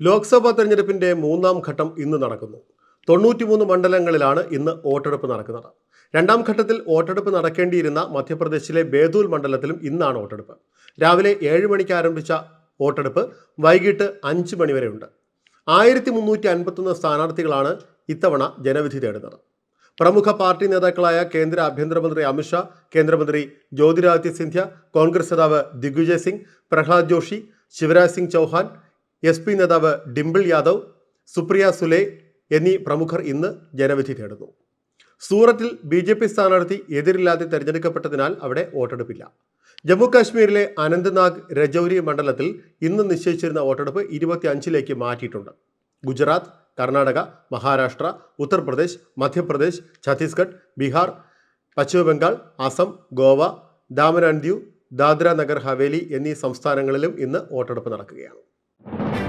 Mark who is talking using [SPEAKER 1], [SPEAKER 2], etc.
[SPEAKER 1] ലോക്സഭാ തെരഞ്ഞെടുപ്പിന്റെ മൂന്നാം ഘട്ടം ഇന്ന് നടക്കുന്നു. തൊണ്ണൂറ്റിമൂന്ന് മണ്ഡലങ്ങളിലാണ് ഇന്ന് വോട്ടെടുപ്പ് നടക്കുന്നത്. രണ്ടാം ഘട്ടത്തിൽ വോട്ടെടുപ്പ് നടക്കേണ്ടിയിരുന്ന മധ്യപ്രദേശിലെ ബേതൂൽ മണ്ഡലത്തിലും ഇന്നാണ് വോട്ടെടുപ്പ്. രാവിലെ ഏഴ് മണിക്ക് ആരംഭിച്ച വോട്ടെടുപ്പ് വൈകിട്ട് അഞ്ച് മണിവരെയുണ്ട് ആയിരത്തി മുന്നൂറ്റി അൻപത്തൊന്ന് സ്ഥാനാർത്ഥികളാണ് ഇത്തവണ ജനവിധി തേടുന്നത്. പ്രമുഖ പാർട്ടി നേതാക്കളായ കേന്ദ്ര ആഭ്യന്തരമന്ത്രി അമിത്ഷാ കേന്ദ്രമന്ത്രി ജ്യോതിരാദിത്യ സിന്ധ്യ കോൺഗ്രസ് നേതാവ് ദിഗ്വിജയ് സിംഗ് പ്രഹ്ലാദ് ജോഷി ശിവരാജ് സിംഗ് ചൗഹാൻ എസ് പി നേതാവ് ഡിംപിൾ യാദവ് സുപ്രിയ സുലെ എന്നീ പ്രമുഖർ ഇന്ന് ജനവിധി തേടുന്നു. സൂറത്തിൽ ബി ജെ പി സ്ഥാനാർത്ഥി എതിരില്ലാതെ തെരഞ്ഞെടുക്കപ്പെട്ടതിനാൽ അവിടെ വോട്ടെടുപ്പില്ല. ജമ്മു കാശ്മീരിലെ അനന്ത്നാഗ് രജൌരി മണ്ഡലത്തിൽ ഇന്ന് നിശ്ചയിച്ചിരുന്ന വോട്ടെടുപ്പ് ഇരുപത്തി അഞ്ചിലേക്ക് മാറ്റിയിട്ടുണ്ട്. ഗുജറാത്ത് കർണാടക മഹാരാഷ്ട്ര ഉത്തർപ്രദേശ് മധ്യപ്രദേശ് ഛത്തീസ്ഗഡ് ബീഹാർ പശ്ചിമബംഗാൾ അസം ഗോവ ദാമൻ ആൻഡ് ദാദ്ര നഗർ ഹവേലി എന്നീ സംസ്ഥാനങ്ങളിലും ഇന്ന് വോട്ടെടുപ്പ് നടക്കുകയാണ്. Thank you